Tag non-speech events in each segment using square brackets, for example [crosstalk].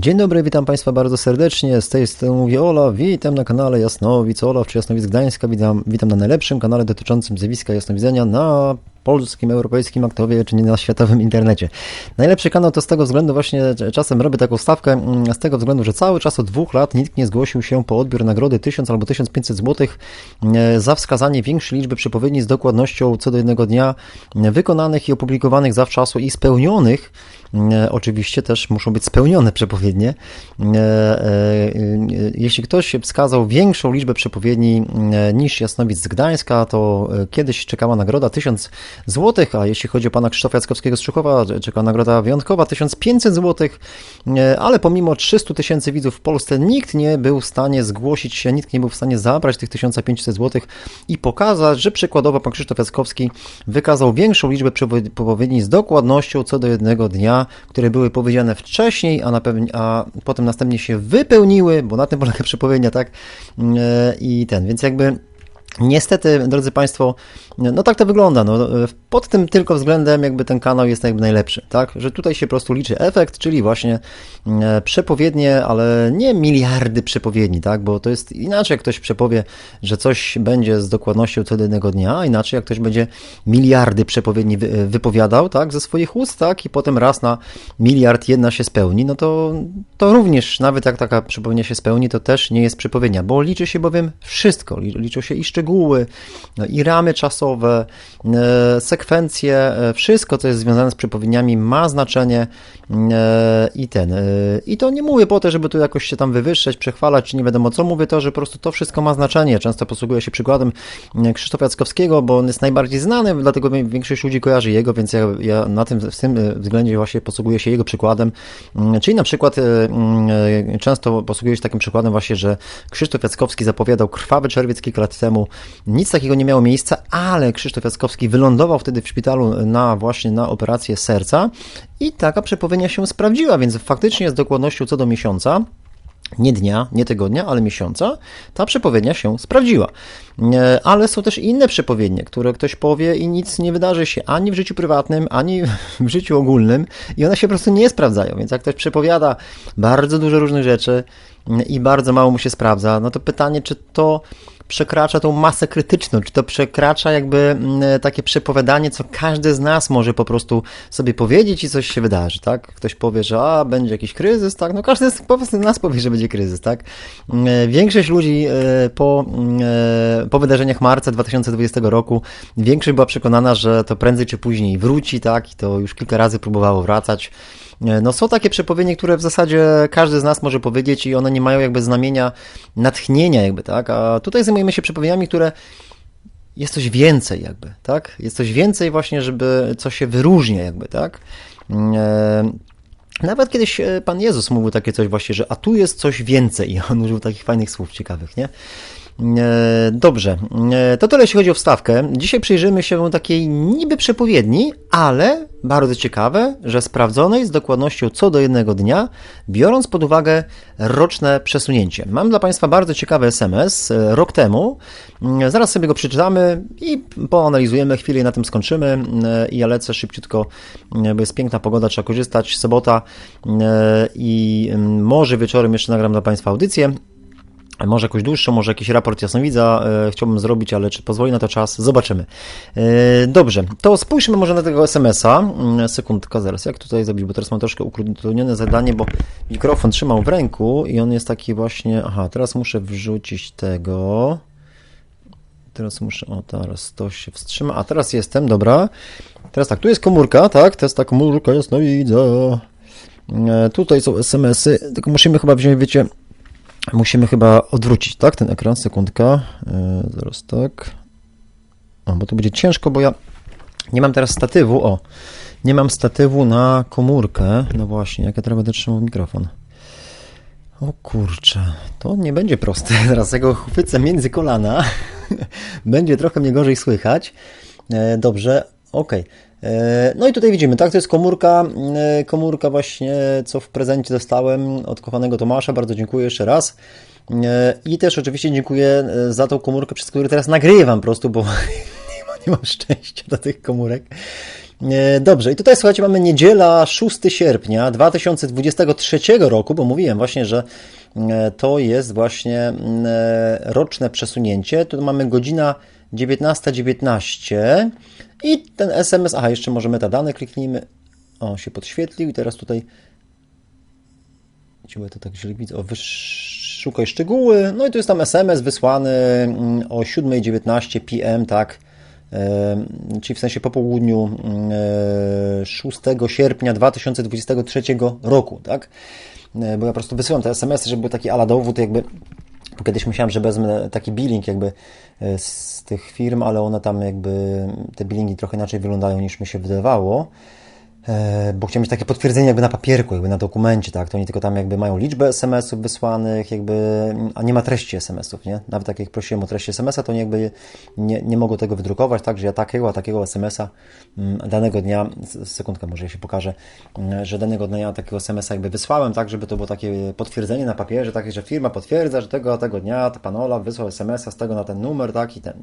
Dzień dobry, witam Państwa bardzo serdecznie. Z tej strony mówi Ola. Witam na kanale Jasnowic Ola, czy Jasnowic Gdańska. Witam, witam na najlepszym kanale dotyczącym zjawiska jasnowidzenia na polskim, europejskim aktowie, czy nie na światowym internecie. Najlepszy kanał to z tego względu właśnie czasem robię taką stawkę, mm, z tego względu, że cały czas od dwóch lat nikt nie zgłosił się po odbiór nagrody 1000 albo 1500 zł e, za wskazanie większej liczby przepowiedni z dokładnością co do jednego dnia e, wykonanych i opublikowanych zawczasu i spełnionych. Oczywiście też muszą być spełnione przepowiednie. E, e, e, Jeśli ktoś wskazał większą liczbę przepowiedni niż Jasnowic z Gdańska, to kiedyś czekała nagroda 1000 zł, a jeśli chodzi o pana Krzysztofa Jackowskiego z Człuchowa, czeka nagroda wyjątkowa 1500 zł, E, ale pomimo 300 tysięcy widzów w Polsce nikt nie był w stanie zgłosić się, nikt nie był w stanie zabrać tych 1500 zł i pokazać, że przykładowo pan Krzysztof Jackowski wykazał większą liczbę przepowiedni z dokładnością co do jednego dnia, które były powiedziane wcześniej, a, na pewni- a potem następnie się wypełniły, bo na tym polega przepowiednia, tak? E, I ten, więc jakby Niestety, drodzy Państwo, no tak to wygląda. No, pod tym tylko względem jakby ten kanał jest jakby najlepszy, tak? Że tutaj się po prostu liczy efekt, czyli właśnie e, przepowiednie, ale nie miliardy przepowiedni, tak? Bo to jest inaczej, jak ktoś przepowie, że coś będzie z dokładnością co do jednego dnia, a inaczej jak ktoś będzie miliardy przepowiedni wy- wypowiadał, tak? Ze swoich ust, tak? I potem raz na miliard jedna się spełni, no to, to również, nawet jak taka przepowiednia się spełni, to też nie jest przepowiednia, bo liczy się bowiem wszystko. Li- Liczą się i szczegóły, i ramy czasowe, e, sekwencje, e, wszystko, co jest związane z przepowiedniami ma znaczenie e, i ten. I to nie mówię po to, żeby tu jakoś się tam wywyższać, przechwalać, czy nie wiadomo co, mówię to, że po prostu to wszystko ma znaczenie. Często posługuję się przykładem Krzysztofa Jackowskiego, bo on jest najbardziej znany, dlatego większość ludzi kojarzy jego, więc ja, ja na tym, w tym względzie właśnie posługuję się jego przykładem. Mm, Czyli na przykład mm, często posługuję się takim przykładem właśnie, że Krzysztof Jackowski zapowiadał krwawy czerwiec kilka lat temu. Nic takiego nie miało miejsca, ale Krzysztof Jackowski wylądował wtedy w szpitalu na właśnie na operację serca i taka przepowiednia się sprawdziła, więc faktycznie z dokładnością co do miesiąca nie dnia, nie tygodnia, ale miesiąca, ta przepowiednia się sprawdziła. E, Ale są też inne przepowiednie, które ktoś powie i nic nie wydarzy się ani w życiu prywatnym, ani w życiu ogólnym i one się po prostu nie sprawdzają. Więc jak ktoś przepowiada bardzo dużo różnych rzeczy i bardzo mało mu się sprawdza, no to pytanie, czy to przekracza tą masę krytyczną, czy to przekracza jakby mm, takie przepowiadanie, co każdy z nas może po prostu sobie powiedzieć i coś się wydarzy, tak? Ktoś powie, że a, będzie jakiś kryzys, tak? No każdy z nas powie, że będzie kryzys, tak? Mm, Większość ludzi e, po, mm, e, po wydarzeniach marca 2020 roku, większość była przekonana, że to prędzej czy później wróci, tak? I to już kilka razy próbowało wracać. E, No są takie przepowiednie, które w zasadzie każdy z nas może powiedzieć i one nie mają jakby znamienia natchnienia jakby, tak? A tutaj zajmujemy się przepowiedniami, które jest coś więcej jakby, tak? Jest coś więcej właśnie, żeby co się wyróżnia jakby, tak? E, Nawet kiedyś e, Pan Jezus mówił takie coś właśnie, że a tu jest coś więcej i [laughs] on użył takich fajnych słów ciekawych, nie? E, Dobrze, E, to tyle jeśli chodzi o wstawkę. Dzisiaj przyjrzymy się takiej niby przepowiedni, ale bardzo ciekawe, że sprawdzonej z dokładnością co do jednego dnia, biorąc pod uwagę roczne przesunięcie. Mam dla Państwa bardzo ciekawy SMS e, rok temu. Zaraz sobie go przeczytamy i poanalizujemy chwilę i na tym skończymy. I ja lecę szybciutko, bo jest piękna pogoda, trzeba korzystać, sobota i może wieczorem jeszcze nagram dla Państwa audycję. Może jakąś dłuższą, może jakiś raport jasnowidza e, chciałbym zrobić, ale czy pozwoli na to czas? Zobaczymy. E, dobrze, to spójrzmy może na tego SMS-a. Mm, Sekundka, zaraz, jak tutaj zrobić, bo teraz mam troszkę utrudnione zadanie, bo mikrofon trzymał w ręku i on jest taki właśnie, aha, teraz muszę wrzucić tego. Teraz muszę, o teraz to się wstrzyma, a teraz jestem, dobra. Teraz tak, tu jest komórka, tak, to jest ta komórka jasnowidza. E, Tutaj są SMS-y, tylko musimy chyba wziąć, wiecie, Musimy chyba odwrócić, tak? Ten ekran, sekundka. Yy, zaraz tak. O, bo to będzie ciężko, bo ja nie mam teraz statywu. O, nie mam statywu na komórkę. No właśnie, jak ja teraz będę trzymał mikrofon. O kurczę, to nie będzie proste. [laughs] Zaraz ja go chwycę między kolana. [laughs] będzie trochę mnie gorzej słychać. E, dobrze, okej. E, No i tutaj widzimy, tak, to jest komórka, e, komórka właśnie, co w prezencie dostałem od kochanego Tomasza, bardzo dziękuję jeszcze raz. E, I też oczywiście dziękuję e, za tą komórkę, przez którą teraz nagrywam po prostu, bo [laughs] nie, ma, nie mam szczęścia do tych komórek. E, Dobrze, i tutaj słuchajcie, mamy niedziela 6 sierpnia 2023 roku, bo mówiłem właśnie, że e, to jest właśnie mm, e, roczne przesunięcie. Tu mamy godzina 19.19 i ten SMS, aha, jeszcze może metadane kliknijmy. O, się podświetlił i teraz tutaj Ciągle to tak źle widzę. O, wyszukaj szczegóły. No i tu jest tam SMS wysłany mm, o 7.19 PM, tak? E, Czyli w sensie po południu mm, e, 6 sierpnia 2023 roku, tak? E, Bo ja po prostu wysyłam te SMS, żeby był taki ala dowód, jakby. Bo kiedyś myślałem, że wezmę taki billing jakby e, z tych firm, ale one tam jakby, te billingi trochę inaczej wyglądają niż mi się wydawało. E, bo chciałem mieć takie potwierdzenie jakby na papierku, jakby na dokumencie, tak, to oni tylko tam jakby mają liczbę SMS-ów wysłanych, jakby, a nie ma treści SMS-ów, nie? Nawet jak ich prosiłem o treść SMS-a, to oni jakby nie, nie mogą tego wydrukować, tak, że ja takiego, a takiego SMS-a mm, danego dnia, sekundkę może ja się pokażę, mm, że danego dnia takiego SMS-a jakby wysłałem, tak, żeby to było takie potwierdzenie na papierze, takie, że firma potwierdza, że tego, a tego dnia to pan Olaf wysłał SMS-a z tego na ten numer, tak, i ten,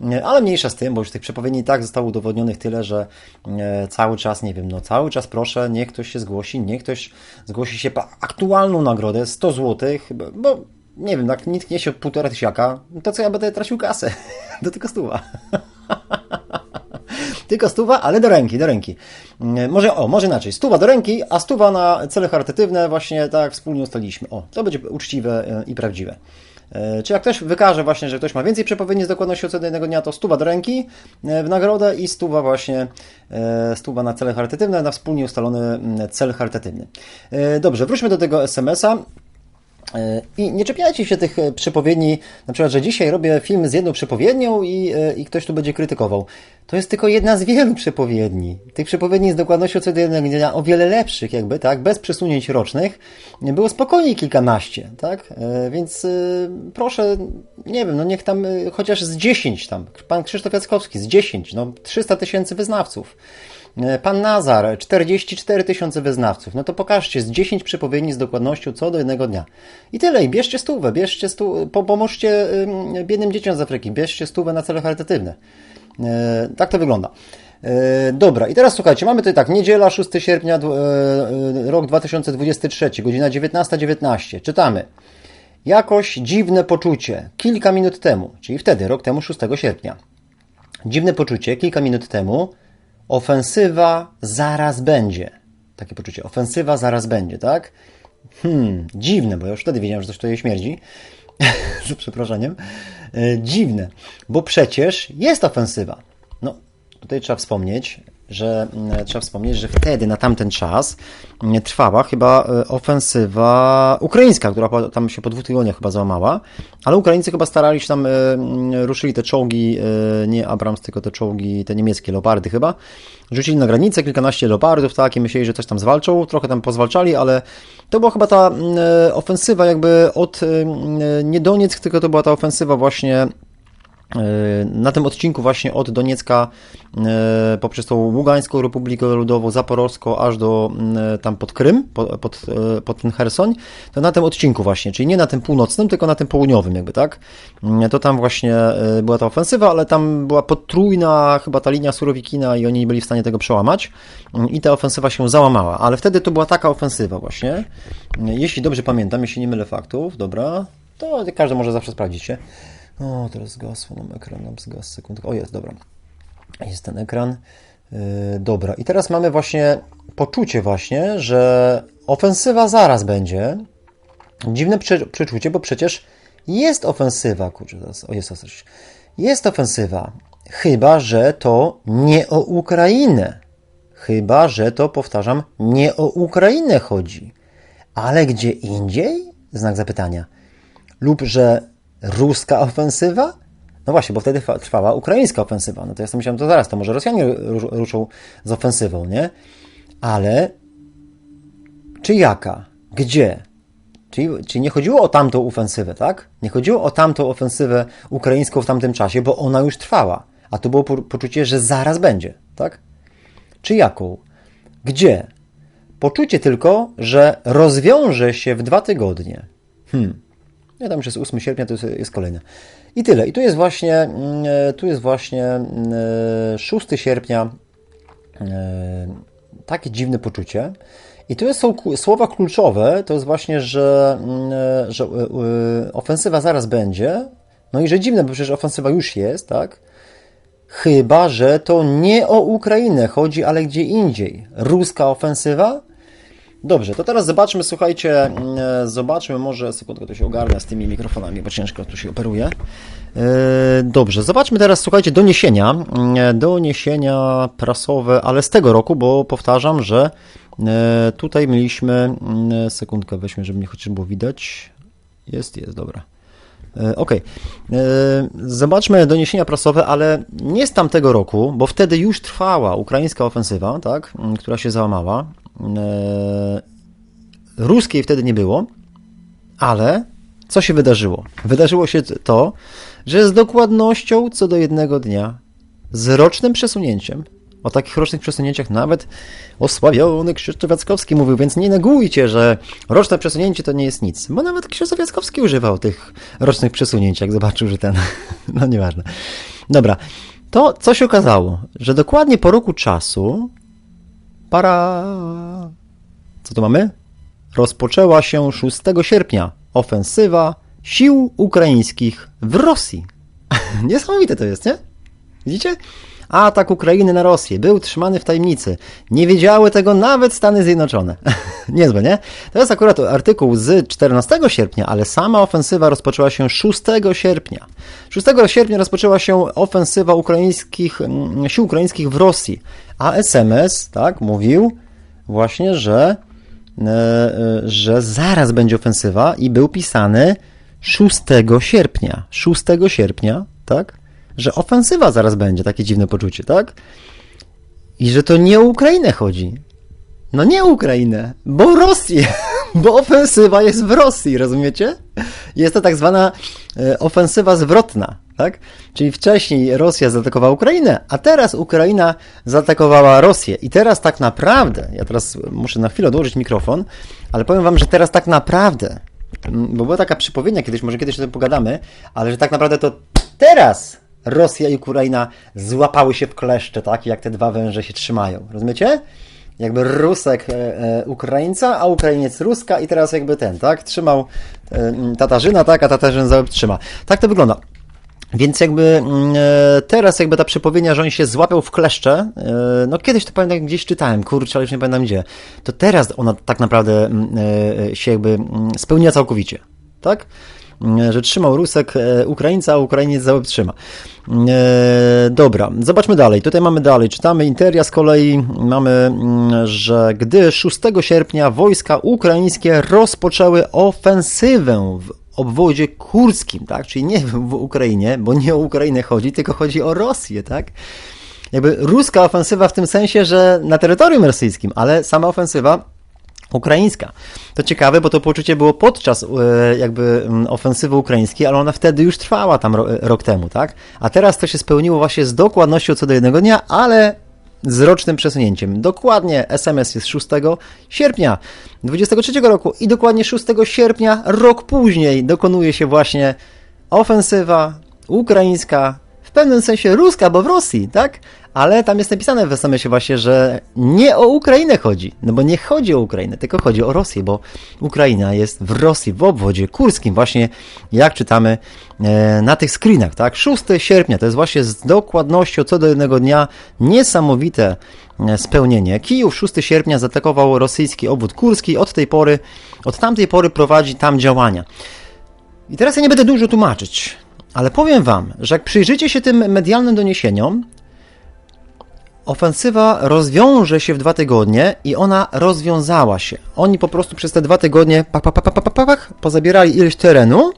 nie? Ale mniejsza z tym, bo już tych przepowiedni tak zostało udowodnionych tyle, że e, cały czas, nie wiem, no cały czas proszę, niech ktoś się zgłosi, niech ktoś zgłosi się po aktualną nagrodę 100 zł, bo nie wiem, jak nikt nie się półtora tysiaka, to co ja będę tracił kasę? [laughs] Do tylko stuwa. [laughs] Tylko stuwa, ale do ręki, do ręki. Mm, Może, o, może inaczej. Stuwa do ręki, a stuwa na cele charytatywne, właśnie tak wspólnie ustaliliśmy. O, to będzie uczciwe e, i prawdziwe. E, Czy jak ktoś wykaże właśnie, że ktoś ma więcej przepowiedni z dokładnością co do jednego dnia, to stuwa do ręki e, w nagrodę i stuwa właśnie, e, stuwa na cele charytatywne, na wspólnie ustalony mm, cel charytatywny. Dobrze, wróćmy do tego SMS-a. I nie czepiajcie się tych e, przepowiedni, na przykład, że dzisiaj robię film z jedną przepowiednią i, e, i ktoś tu będzie krytykował. To jest tylko jedna z wielu przepowiedni. Tych przepowiedni z dokładnością co do jednego o wiele lepszych, jakby, tak, bez przesunięć rocznych, było spokojnie kilkanaście, tak? E, Więc proszę, nie wiem, no niech tam chociaż z 10 tam, pan Krzysztof Jackowski z 10, no 300 tysięcy wyznawców. E, Pan Nazar, 44 tysiące wyznawców. No to pokażcie z 10 przepowiedni z dokładnością co do jednego dnia. I tyle. I bierzcie stówę, bierzcie stu, po, pomóżcie ym, biednym dzieciom z Afryki, bierzcie stówę na cele charytatywne. E, tak to wygląda. E, dobra, i teraz słuchajcie, mamy tutaj tak, niedziela 6 sierpnia, rok 2023, godzina 19.19. Czytamy. Jakoś dziwne poczucie, kilka minut temu, czyli wtedy, rok temu 6 sierpnia. Dziwne poczucie, kilka minut temu, ofensywa zaraz będzie. Takie poczucie, ofensywa zaraz będzie, tak? Hmm, dziwne, bo ja już wtedy wiedziałem, że coś tutaj śmierdzi. [laughs] Z przeproszeniem. E, Dziwne, bo przecież jest ofensywa. No, tutaj trzeba wspomnieć, że mm, trzeba wspomnieć, że wtedy, na tamten czas, mm, trwała chyba e, ofensywa ukraińska, która tam się po dwóch tygodniach chyba załamała, ale Ukraińcy chyba starali się tam, e, mm, ruszyli te czołgi, e, nie Abrams, tylko te czołgi, te niemieckie leopardy chyba, rzucili na granicę kilkanaście leopardów, tak, i myśleli, że coś tam zwalczą, trochę tam pozwalczali, ale to była chyba ta ofensywa jakby od, nie Donieck, tylko to była ta ofensywa właśnie na tym odcinku właśnie od Doniecka e, poprzez tą Ługańską Republikę Ludową, Zaporowską, aż do m, tam pod Krym, pod, pod, e, pod ten Hersoń, to na tym odcinku właśnie, czyli nie na tym północnym, tylko na tym południowym jakby, tak? To tam właśnie e, była ta ofensywa, ale tam była potrójna chyba ta linia Surowikina i oni nie byli w stanie tego przełamać i ta ofensywa się załamała, ale wtedy to była taka ofensywa właśnie, jeśli dobrze pamiętam, jeśli nie mylę faktów, dobra, to każdy może zawsze sprawdzić się. O, teraz zgasło nam ekran, nam zgasł sekundkę. O, jest, dobra. Jest ten ekran. Yy, dobra, i teraz mamy właśnie poczucie właśnie, że ofensywa zaraz będzie. Dziwne prze- przeczucie, bo przecież jest ofensywa. Kurczę, teraz, o, jest coś. Jest ofensywa. Chyba, że to nie o Ukrainę. Chyba, że to, powtarzam, nie o Ukrainę chodzi. Ale gdzie indziej? Znak zapytania lub że ruska ofensywa? No właśnie, bo wtedy trwała ukraińska ofensywa. No to ja sobie myślałem, to zaraz, to może Rosjanie ru- ruszą z ofensywą, nie? Ale czy jaka? Gdzie? Czyli, czyli nie chodziło o tamtą ofensywę, tak? Nie chodziło o tamtą ofensywę ukraińską w tamtym czasie, bo ona już trwała. A to było po- poczucie, że zaraz będzie, tak? Czy jaką? Gdzie? Poczucie tylko, że rozwiąże się w dwa tygodnie. Hmm. Tam już jest 8 sierpnia, to jest, jest kolejne. I tyle. I tu jest właśnie, mm, e, tu jest właśnie mm, e, 6 sierpnia e, takie dziwne poczucie. I tu są słowa kluczowe, to jest właśnie, że, mm, że ofensywa zaraz będzie, no i że dziwne, bo przecież ofensywa już jest, tak? Chyba, że to nie o Ukrainę chodzi, ale gdzie indziej. Ruska ofensywa? Dobrze, to teraz zobaczmy, słuchajcie, mm, e, zobaczmy, może sekundkę to się ogarnia z tymi mikrofonami, bo ciężko tu się operuje. E, Dobrze, zobaczmy teraz, słuchajcie, doniesienia, mm, doniesienia prasowe, ale z tego roku, bo powtarzam, że e, tutaj mieliśmy, mm, sekundkę weźmy, żeby mnie chociaż było widać. Jest, jest, dobra. E. E, Zobaczmy doniesienia prasowe, ale nie z tamtego roku, bo wtedy już trwała ukraińska ofensywa, tak, która się załamała. E, Ruskiej wtedy nie było, ale co się wydarzyło? Wydarzyło się to, że z dokładnością co do jednego dnia, z rocznym przesunięciem, o takich rocznych przesunięciach nawet osławiony Krzysztof Jackowski mówił, więc nie negujcie, że roczne przesunięcie to nie jest nic. Bo nawet Krzysztof Jackowski używał tych rocznych przesunięć, jak zobaczył, że ten... [laughs] No nieważne. Dobra. To, co się okazało, że dokładnie po roku czasu para... Co tu mamy? Rozpoczęła się 6 sierpnia ofensywa sił ukraińskich w Rosji. [laughs] Niesamowite to jest, nie? Widzicie? Atak Ukrainy na Rosję był trzymany w tajemnicy. Nie wiedziały tego nawet Stany Zjednoczone. [laughs] Niezłe, nie? To jest akurat artykuł z 14 sierpnia, ale sama ofensywa rozpoczęła się 6 sierpnia. 6 sierpnia rozpoczęła się ofensywa ukraińskich, mm, sił ukraińskich w Rosji, a SMS, tak, mówił właśnie, że, e, e, że zaraz będzie ofensywa i był pisany 6 sierpnia. 6 sierpnia, tak? Że ofensywa zaraz będzie, takie dziwne poczucie, tak? I że to nie o Ukrainę chodzi. No nie Ukrainę, bo Rosję, [laughs] bo ofensywa jest w Rosji, rozumiecie? Jest to tak zwana e, ofensywa zwrotna, tak? Czyli wcześniej Rosja zaatakowała Ukrainę, a teraz Ukraina zaatakowała Rosję. I teraz tak naprawdę, ja teraz muszę na chwilę odłożyć mikrofon, ale powiem wam, że teraz tak naprawdę, bo była taka przypowiednia kiedyś, może kiedyś o tym pogadamy, ale że tak naprawdę to teraz Rosja i Ukraina złapały się w kleszcze, tak? Jak te dwa węże się trzymają. Rozumiecie? Jakby Rusek e, e, Ukraińca, a Ukrainiec Ruska i teraz jakby ten, tak? Trzymał e, Tatarzyna, tak? A Tatarzyn za trzyma. Tak to wygląda. Więc jakby mm, e, teraz jakby ta przepowiednia, że oni się złapią w kleszcze, e, no kiedyś to pamiętam gdzieś czytałem, kurczę, ale już nie pamiętam gdzie. To teraz ona tak naprawdę mm, się jakby mm, spełnia całkowicie. Tak? Mm, Że trzymał Rusek e, Ukraińca, a Ukrainiec za trzyma. E, dobra, zobaczmy dalej. Tutaj mamy dalej. Czytamy Interia z kolei. Mamy, mm, że gdy 6 sierpnia wojska ukraińskie rozpoczęły ofensywę w obwodzie kurskim, tak? Czyli nie w Ukrainie, bo nie o Ukrainę chodzi, tylko chodzi o Rosję, tak? Jakby ruska ofensywa w tym sensie, że na terytorium rosyjskim, ale sama ofensywa ukraińska. To ciekawe, bo to poczucie było podczas e, jakby mm, ofensywy ukraińskiej, ale ona wtedy już trwała tam ro, rok temu, tak? A teraz to się spełniło właśnie z dokładnością co do jednego dnia, ale z rocznym przesunięciem. Dokładnie SMS jest 6 sierpnia 23 roku i dokładnie 6 sierpnia, rok później, dokonuje się właśnie ofensywa ukraińska, w pewnym sensie ruska, bo w Rosji, tak? Ale tam jest napisane w SMS-ie właśnie, że nie o Ukrainę chodzi. No bo nie chodzi o Ukrainę, tylko chodzi o Rosję, bo Ukraina jest w Rosji, w obwodzie kurskim, właśnie jak czytamy e, na tych screenach, tak? 6 sierpnia to jest właśnie z dokładnością co do jednego dnia niesamowite e, spełnienie. Kijów 6 sierpnia zaatakował rosyjski obwód kurski. Od tej pory, od tamtej pory prowadzi tam działania. I teraz ja nie będę dużo tłumaczyć, ale powiem wam, że jak przyjrzycie się tym medialnym doniesieniom, ofensywa rozwiąże się w dwa tygodnie i ona rozwiązała się. Oni po prostu przez te dwa tygodnie pach, pach, pach, pach, pach, pach, pozabierali ilość terenu,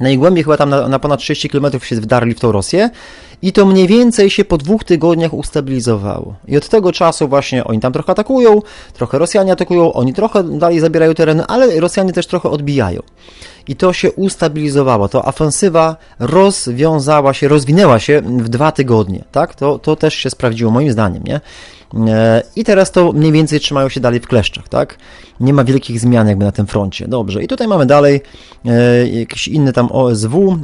najgłębiej chyba tam na, na ponad 30 km się wdarli w tą Rosję i to mniej więcej się po dwóch tygodniach ustabilizowało. I od tego czasu właśnie oni tam trochę atakują, trochę Rosjanie atakują, oni trochę dalej zabierają teren, ale Rosjanie też trochę odbijają. I to się ustabilizowało. To ofensywa rozwiązała się, rozwinęła się w dwa tygodnie. Tak? To, to też się sprawdziło, moim zdaniem. Nie? E, I teraz to mniej więcej trzymają się dalej w kleszczach. Tak? Nie ma wielkich zmian jakby na tym froncie. Dobrze. I tutaj mamy dalej e, jakiś inny tam OSW.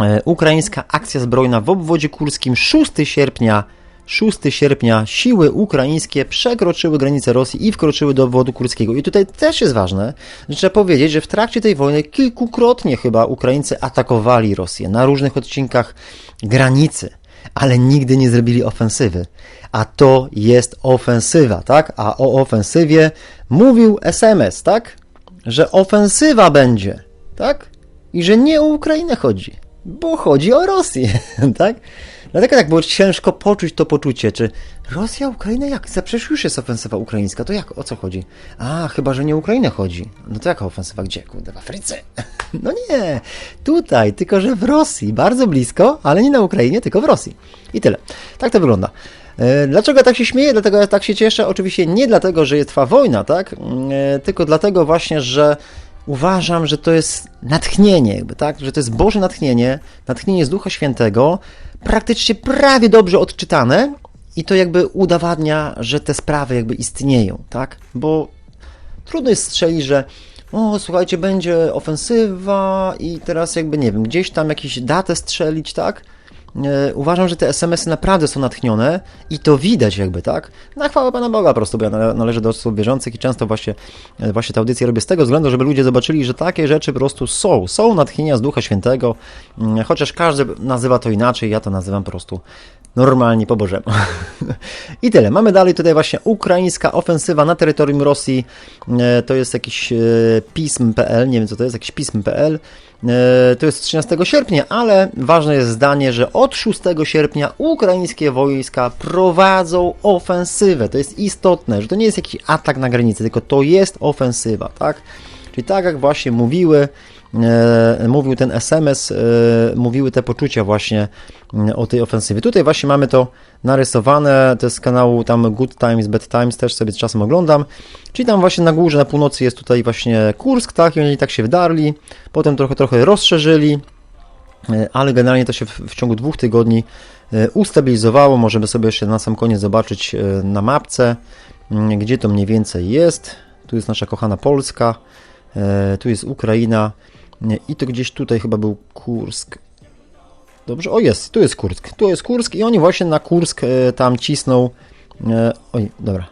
E, Ukraińska akcja zbrojna w obwodzie kurskim 6 sierpnia 6 sierpnia siły ukraińskie przekroczyły granicę Rosji i wkroczyły do wodu kurskiego. I tutaj też jest ważne, że trzeba powiedzieć, że w trakcie tej wojny kilkukrotnie chyba Ukraińcy atakowali Rosję na różnych odcinkach granicy, ale nigdy nie zrobili ofensywy. A to jest ofensywa, tak? A o ofensywie mówił SMS, tak? Że ofensywa będzie, tak? I że nie o Ukrainę chodzi, bo chodzi o Rosję, [laughs] tak? Dlatego tak było ciężko poczuć to poczucie, czy Rosja, Ukraina, jak? Przecież już jest ofensywa ukraińska, to jak, o co chodzi? A, chyba, że nie o Ukrainę chodzi. No to jaka ofensywa? Gdzie? Kurde, w Afryce? [laughs] No nie, tutaj, tylko że w Rosji, bardzo blisko, ale nie na Ukrainie, tylko w Rosji. I tyle. Tak to wygląda. E, Dlaczego tak się śmieję? Dlatego ja tak się cieszę. Oczywiście nie dlatego, że trwa wojna, tak? E, Tylko dlatego właśnie, że uważam, że to jest natchnienie, jakby, tak? Że to jest Boże natchnienie, natchnienie z Ducha Świętego, praktycznie prawie dobrze odczytane i to jakby udowadnia, że te sprawy jakby istnieją, tak? Bo trudno jest strzelić, że o, słuchajcie, będzie ofensywa i teraz jakby, nie wiem, gdzieś tam jakieś datę strzelić, tak? E, Uważam, że te SMS-y naprawdę są natchnione i to widać jakby, tak? Na chwałę Pana Boga po prostu, bo ja nale- należę do osób wierzących i często właśnie, e, właśnie te audycje robię z tego względu, żeby ludzie zobaczyli, że takie rzeczy po prostu są. Są natchnienia z Ducha Świętego, chociaż każdy nazywa to inaczej, ja to nazywam po prostu normalnie po Bożemu. [laughs] I tyle. Mamy dalej tutaj właśnie ukraińska ofensywa na terytorium Rosji. E, To jest jakiś e, pism.pl, nie wiem co to jest, jakiś pism.pl. E, To jest 13 sierpnia, ale ważne jest zdanie, że od 6 sierpnia ukraińskie wojska prowadzą ofensywę. To jest istotne, że to nie jest jakiś atak na granicę, tylko to jest ofensywa, tak? Czyli tak jak właśnie mówiły, mówił ten SMS, e, mówiły te poczucia właśnie mm, o tej ofensywie. Tutaj właśnie mamy to narysowane, to jest z kanału tam Good Times, Bad Times, też sobie czasem oglądam, czyli tam właśnie na górze, na północy jest tutaj właśnie Kursk, tak, i oni tak się wdarli, potem trochę, trochę rozszerzyli, E, ale generalnie to się w, w ciągu dwóch tygodni e, ustabilizowało. Możemy sobie jeszcze na sam koniec zobaczyć e, na mapce, gdzie to mniej więcej jest. Tu jest nasza kochana Polska, e, tu jest Ukraina e, i to gdzieś tutaj chyba był Kursk. Dobrze, o jest, tu jest Kursk. Tu jest Kursk i oni właśnie na Kursk e, tam cisną. E, oj, dobra.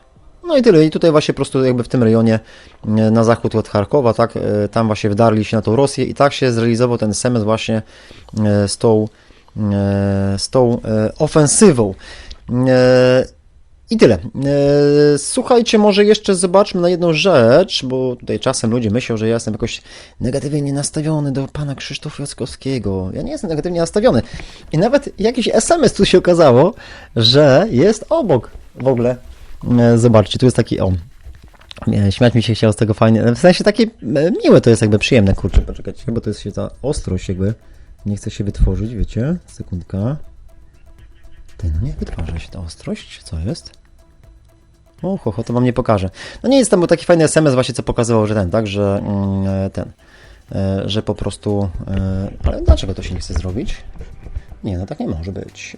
No i tyle. I tutaj właśnie po prostu jakby w tym rejonie e, na zachód od Charkowa, tak, e, tam właśnie wdarli się na tą Rosję i tak się zrealizował ten SMS właśnie e, z tą, e, z tą e, ofensywą. I tyle. E, Słuchajcie, może jeszcze zobaczmy na jedną rzecz, bo tutaj czasem ludzie myślą, że ja jestem jakoś negatywnie nastawiony do pana Krzysztofa Jackowskiego. Ja nie jestem negatywnie nastawiony. I nawet jakiś SMS tu się okazało, że jest obok w ogóle. E, Zobaczcie, tu jest taki o. e, Śmiać mi się chciało z tego fajnie. W sensie takie miłe to jest jakby przyjemne, kurczę, poczekajcie, bo to jest się ta ostrość jakby. Nie chce się wytworzyć, wiecie? Sekundka. Nie wytwarza się ta ostrość, co jest? O, ho, to wam nie pokażę. No nie jest tam był taki fajny SMS właśnie, co pokazywał, że ten, tak, że mm, e, ten, e, że po prostu, e, ale dlaczego to się nie chce zrobić? Nie, no tak nie może być.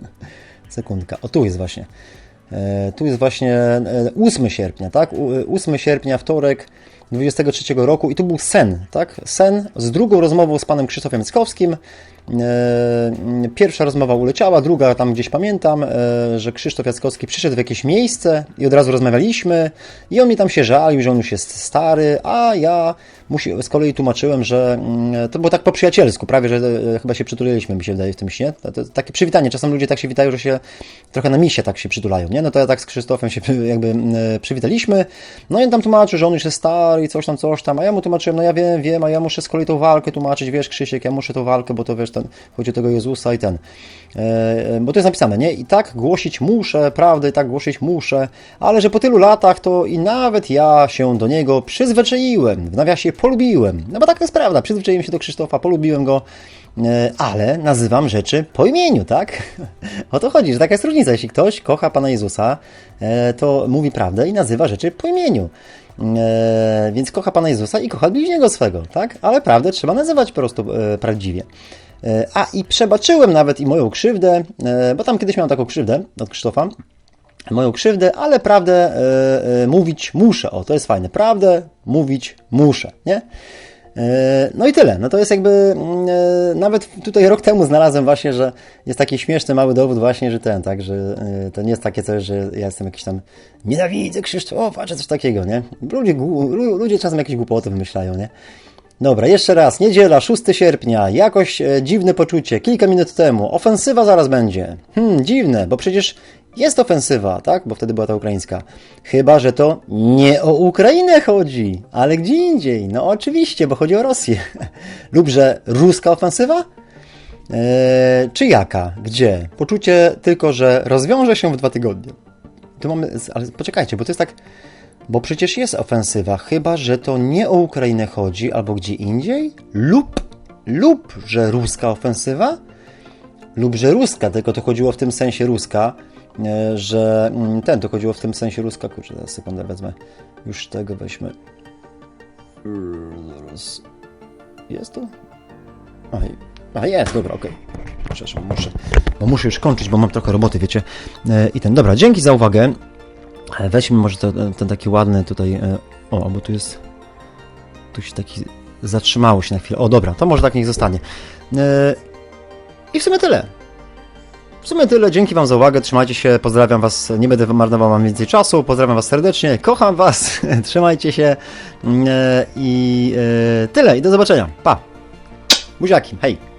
[laughs] Sekundka, o tu jest właśnie. E, Tu jest właśnie e, 8 sierpnia, tak? U- 8 sierpnia, wtorek 23 roku i to był sen, tak? Sen z drugą rozmową z panem Krzysztofem Jackowskim. E, Pierwsza rozmowa uleciała, druga tam gdzieś pamiętam, e, że Krzysztof Jackowski przyszedł w jakieś miejsce i od razu rozmawialiśmy i on mi tam się żalił, że on już jest stary, a ja z kolei tłumaczyłem, że mm, to było tak po przyjacielsku, prawie, że e, chyba się przytuliliśmy, mi się wydaje w tym śnie. To, to, takie przywitanie, czasem ludzie tak się witają, że się trochę na misie tak się przytulają, nie? No to ja tak z Krzysztofem się [laughs] jakby e, przywitaliśmy, no i on tam tłumaczył, że on już jest stary coś tam, coś tam, a ja mu tłumaczyłem, no ja wiem, wiem, a ja muszę z kolei tą walkę tłumaczyć, wiesz Krzysiek, ja muszę tą walkę, bo to wiesz, ten, chodzi o tego Jezusa i ten, e, bo to jest napisane, nie? I tak głosić muszę, prawdę, i tak głosić muszę, ale że po tylu latach to i nawet ja się do niego przyzwyczaiłem, w nawiasie polubiłem, no bo tak jest prawda, przyzwyczaiłem się do Krzysztofa, polubiłem go, e, ale nazywam rzeczy po imieniu, tak? [laughs] O to chodzi, że taka jest różnica. Jeśli ktoś kocha Pana Jezusa, e, to mówi prawdę i nazywa rzeczy po imieniu. E, Więc kocha Pana Jezusa i kocha bliźniego swego, tak? Ale prawdę trzeba nazywać po prostu e, prawdziwie. E, A i przebaczyłem nawet i moją krzywdę, bo tam kiedyś miałem taką krzywdę od Krzysztofa, moją krzywdę, ale prawdę mówić muszę. O, to jest fajne. Prawdę mówić muszę, nie? E, No i tyle. No to jest jakby. mm, e, Nawet tutaj rok temu znalazłem właśnie, że jest taki śmieszny mały dowód, właśnie, że ten, tak, że e, to nie jest takie coś, że ja jestem jakiś tam nienawidzę Krzysztofa, czy coś takiego, nie? Ludzie, ludzie czasem jakieś głupoty wymyślają, nie? Dobra, jeszcze raz. Niedziela, 6 sierpnia. Jakoś dziwne poczucie. Kilka minut temu. Ofensywa zaraz będzie. Hmm, dziwne, bo przecież jest ofensywa, tak? Bo wtedy była ta ukraińska. Chyba, że to nie o Ukrainę chodzi, ale gdzie indziej. No oczywiście, bo chodzi o Rosję. [laughs] Lub że ruska ofensywa? Eee, czy jaka? Gdzie? Poczucie tylko, że rozwiąże się w dwa tygodnie. Tu mamy, ale poczekajcie, bo to jest tak, bo przecież jest ofensywa, chyba że to nie o Ukrainę chodzi, albo gdzie indziej, lub, lub że ruska ofensywa, lub że ruska, tylko to chodziło w tym sensie ruska, że mm, ten, to chodziło w tym sensie ruska, kurczę, teraz sekundę wezmę, już tego weźmy. Zaraz. Jest to? A, a jest, dobra, okej. Przepraszam, muszę, bo muszę już kończyć, bo mam trochę roboty, wiecie. E, I ten, dobra, dzięki za uwagę. E, Weźmy może to, ten taki ładny tutaj, e, o, bo tu jest, tu się taki, zatrzymało się na chwilę. O, dobra, to może tak niech zostanie. E, I w sumie tyle. W sumie tyle, dzięki Wam za uwagę, trzymajcie się, pozdrawiam Was, nie będę marnował Wam więcej czasu, pozdrawiam Was serdecznie, kocham Was, [laughs] trzymajcie się. Mm, e, i e, tyle, i do zobaczenia, pa! Buziaki, hej!